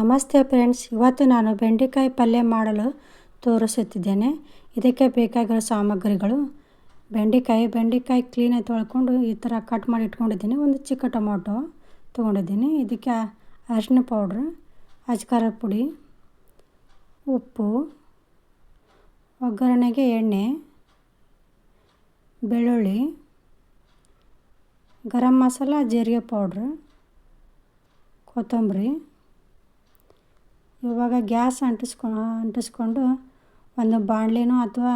ನಮಸ್ತೆ ಫ್ರೆಂಡ್ಸ್, ಇವತ್ತು ನಾನು ಬೆಂಡೆಕಾಯಿ ಪಲ್ಯ ಮಾಡಲು ತೋರಿಸುತ್ತಿದ್ದೇನೆ. ಇದಕ್ಕೆ ಬೇಕಾಗಿರೋ ಸಾಮಗ್ರಿಗಳು ಬೆಂಡೆಕಾಯಿ ಬೆಂಡೆಕಾಯಿ ಕ್ಲೀನಾಗಿ ತೊಳ್ಕೊಂಡು ಈ ಥರ ಕಟ್ ಮಾಡಿ ಇಟ್ಕೊಂಡಿದ್ದೀನಿ. ಒಂದು ಚಿಕ್ಕ ಟೊಮೊಟೊ ತೊಗೊಂಡಿದ್ದೀನಿ. ಇದಕ್ಕೆ ಅರಿಶಿನ ಪೌಡ್ರ್ ಅಜ್ಕಾರ ಪುಡಿ, ಉಪ್ಪು, ಒಗ್ಗರಣೆಗೆ ಎಣ್ಣೆ, ಬೆಳ್ಳುಳ್ಳಿ, ಗರಂ ಮಸಾಲ, ಜೀರಿಗೆ ಪೌಡ್ರ್, ಕೊತ್ತಂಬರಿ ಇವಾಗ ಗ್ಯಾಸ್ ಅಂಟಿಸ್ಕೊ, ಅಂಟಿಸ್ಕೊಂಡು ಒಂದು ಬಾಣಲೆನೋ ಅಥವಾ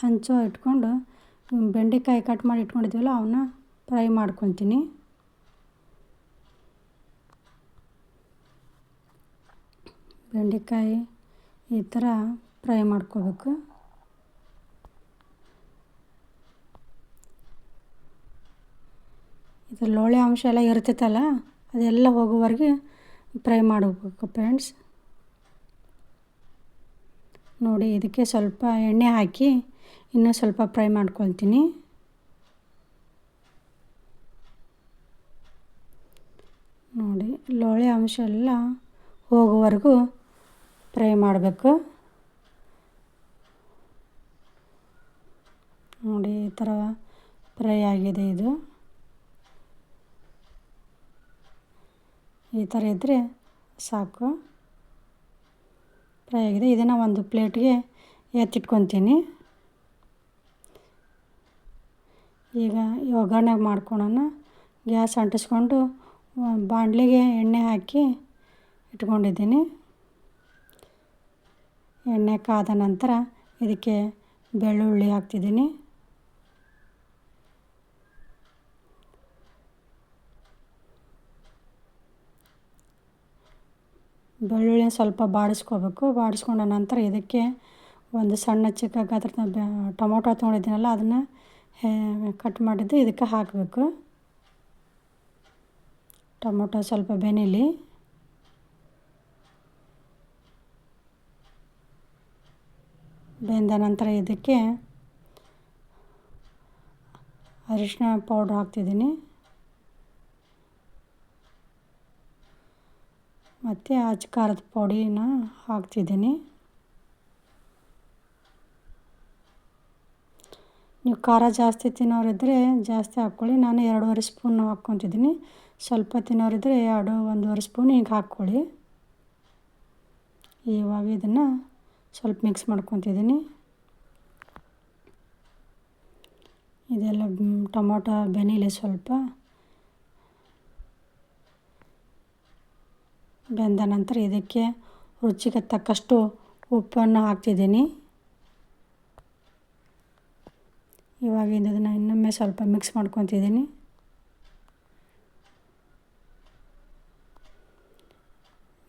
ಹಂಚೋ ಇಟ್ಕೊಂಡು ಬೆಂಡೆಕಾಯಿ ಕಟ್ ಮಾಡಿ ಇಟ್ಕೊಂಡಿದ್ದೀವಲ್ಲ ಅವನ್ನ ಫ್ರೈ ಮಾಡ್ಕೊತೀನಿ ಬೆಂಡೆಕಾಯಿ ಈ ಥರ ಫ್ರೈ ಮಾಡ್ಕೋಬೇಕು. ಇದು ಲೋಳೆ ಅಂಶ ಎಲ್ಲ ಇರ್ತೈತಲ್ಲ ಅದೆಲ್ಲ ಹೋಗೋವರೆಗೆ ಫ್ರೈ ಮಾಡಬೇಕು ಫ್ರೆಂಡ್ಸ್. ನೋಡಿ, ಇದಕ್ಕೆ ಸ್ವಲ್ಪ ಎಣ್ಣೆ ಹಾಕಿ ಇನ್ನೂ ಸ್ವಲ್ಪ ಫ್ರೈ ಮಾಡ್ಕೊಳ್ತೀನಿ. ನೋಡಿ, ಲೋಳೆ ಅಂಶ ಎಲ್ಲ ಹೋಗುವವರೆಗೂ ಫ್ರೈ ಮಾಡಬೇಕು. ನೋಡಿ, ಈ ಥರ ಫ್ರೈ ಆಗಿದೆ ಇದು. ಈ ಥರ ಇದ್ದರೆ ಸಾಕು. ಫ್ರೈ ಆಗಿದೆ. ಇದನ್ನು ಒಂದು ಪ್ಲೇಟ್ಗೆ ಎತ್ತಿಟ್ಕೊತೀನಿ. ಈಗ ಒಗ್ಗರಣೆ ಮಾಡ್ಕೊಳೋಣ. ಗ್ಯಾಸ್ ಅಂಟಿಸ್ಕೊಂಡು ಬಾಣಲಿಗೆ ಎಣ್ಣೆ ಹಾಕಿ ಇಟ್ಕೊಂಡಿದ್ದೀನಿ. ಎಣ್ಣೆ ಕಾದ ನಂತರ ಇದಕ್ಕೆ ಬೆಳ್ಳುಳ್ಳಿ ಹಾಕ್ತಿದ್ದೀನಿ. ಬೆಳ್ಳುಳ್ಳಿ ಸ್ವಲ್ಪ ಬಾಡಿಸ್ಕೋಬೇಕು. ಬಾಡಿಸ್ಕೊಂಡ ನಂತರ ಇದಕ್ಕೆ ಒಂದು ಸಣ್ಣ ಚಿಕ್ಕ ಗಾತ್ರದ ಟೊಮೊಟೊ ತೊಗೊಂಡಿದ್ದೀನಲ್ಲ, ಅದನ್ನು ಕಟ್ ಮಾಡಿದ್ದು ಇದಕ್ಕೆ ಹಾಕಬೇಕು. ಟೊಮೊಟೊ ಸ್ವಲ್ಪ ಬೆನಿಲಿ ಬೆಂದ ನಂತರ ಇದಕ್ಕೆ ಅರಿಶಿನ ಪೌಡ್ರ್ ಹಾಕ್ತಿದ್ದೀನಿ. ಮತ್ತು ಅಚ್ಚ ಖಾರದ ಪುಡಿನ ಹಾಕ್ತಿದ್ದೀನಿ. ನೀವು ಖಾರ ಜಾಸ್ತಿ ತಿನ್ನೋರಿದ್ದರೆ ಜಾಸ್ತಿ ಹಾಕ್ಕೊಳ್ಳಿ. ನಾನು ಎರಡೂವರೆ ಸ್ಪೂನ್ ಹಾಕ್ಕೊತಿದ್ದೀನಿ. ಸ್ವಲ್ಪ ತಿನ್ನೋರಿದ್ದರೆ ಎರಡು, ಒಂದೂವರೆ ಸ್ಪೂನ್ ಹಿಂಗೆ ಹಾಕ್ಕೊಳ್ಳಿ. ಇವಾಗ ಇದನ್ನು ಸ್ವಲ್ಪ ಮಿಕ್ಸ್ ಮಾಡ್ಕೊತಿದ್ದೀನಿ. ಇದೆಲ್ಲ ಟೊಮೊಟೊ ಬೆನಿಲೆ ಸ್ವಲ್ಪ ಬೆಂದ ನಂತರ ಇದಕ್ಕೆ ರುಚಿಗೆ ತಕ್ಕಷ್ಟು ಉಪ್ಪನ್ನು ಹಾಕ್ತಿದ್ದೀನಿ. ಇವಾಗ ಇದನ್ನು ಇನ್ನೊಮ್ಮೆ ಸ್ವಲ್ಪ ಮಿಕ್ಸ್ ಮಾಡ್ಕೊತಿದ್ದೀನಿ.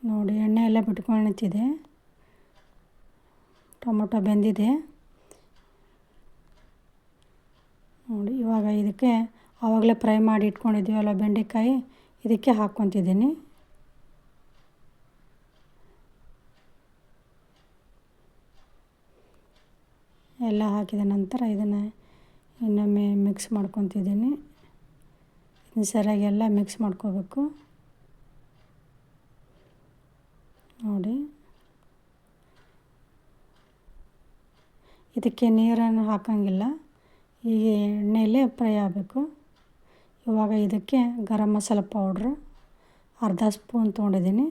ನೋಡಿ, ಎಣ್ಣೆ ಎಲ್ಲ ಬಿಟ್ಕೊಂಡಿದೆ ಟೊಮೊಟೊ ಬೆಂದಿದೆ. ನೋಡಿ, ಇವಾಗ ಇದಕ್ಕೆ ಆವಾಗಲೇ ಫ್ರೈ ಮಾಡಿ ಇಟ್ಕೊಂಡಿದ್ದೀವಲ್ಲ ಬೆಂಡೆಕಾಯಿ, ಇದಕ್ಕೆ ಹಾಕ್ಕೊತಿದ್ದೀನಿ. ಎಲ್ಲ ಹಾಕಿದ ನಂತರ ಇದನ್ನು ಇನ್ನೊಮ್ಮೆ ಮಿಕ್ಸ್ ಮಾಡ್ಕೊತಿದ್ದೀನಿ. ಇದನ್ನು ಸರಿಯಾಗಿ ಎಲ್ಲ ಮಿಕ್ಸ್ ಮಾಡ್ಕೋಬೇಕು. ನೋಡಿ. ಇದಕ್ಕೆ ನೀರನ್ನು ಹಾಕೋಂಗಿಲ್ಲ. ಈಗ ಎಣ್ಣೆಯಲ್ಲೇ ಫ್ರೈ ಆಗಬೇಕು. ಇವಾಗ ಇದಕ್ಕೆ ಗರಂ ಮಸಾಲ ಪೌಡ್ರು ಅರ್ಧ ಸ್ಪೂನ್ ತೊಗೊಂಡಿದ್ದೀನಿ.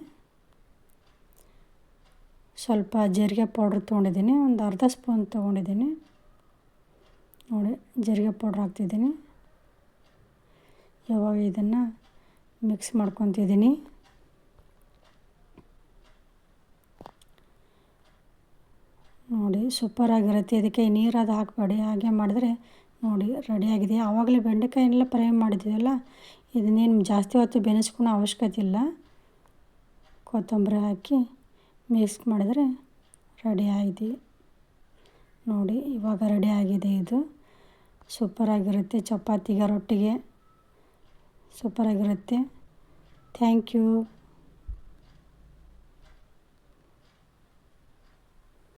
ಸ್ವಲ್ಪ ಜೀರಿಗೆ ಪೌಡ್ರ್ ತೊಗೊಂಡಿದ್ದೀನಿ, ಒಂದು ಅರ್ಧ ಸ್ಪೂನ್ ತೊಗೊಂಡಿದ್ದೀನಿ. ನೋಡಿ, ಜೀರಿಗೆ ಪೌಡ್ರ್ ಹಾಕ್ತಿದ್ದೀನಿ. ಯಾವಾಗ ಇದನ್ನು ಮಿಕ್ಸ್ ಮಾಡ್ಕೊತಿದ್ದೀನಿ. ನೋಡಿ ಸೂಪರಾಗಿರುತ್ತೆ ಇದಕ್ಕೆ ಅದು ಹಾಕಬೇಡಿ. ಹಾಗೆ ಮಾಡಿದ್ರೆ ನೋಡಿ ರೆಡಿಯಾಗಿದೆ ಆವಾಗಲೇ ಬೆಂಡೆಕಾಯನ್ನೆಲ್ಲ ಪ್ರೈ ಮಾಡಿದ್ದೀವಲ್ಲ, ಇದನ್ನೇನು ಜಾಸ್ತಿ ಹೊತ್ತು ಬೆನೆಸ್ಕೊಳೋ ಅವಶ್ಯಕತೆ ಇಲ್ಲ. ಕೊತ್ತಂಬರಿ ಹಾಕಿ ಮಿಕ್ಸ್ ಮಾಡಿದರೆ ರೆಡಿ ಆಗಿದೆ. ನೋಡಿ, ಇವಾಗ ರೆಡಿ ಆಗಿದೆ ಇದು. ಸೂಪರಾಗಿರುತ್ತೆ ಚಪಾತಿಗೆ ರೊಟ್ಟಿಗೆ. ಸೂಪರಾಗಿರುತ್ತೆ ಥ್ಯಾಂಕ್ ಯು.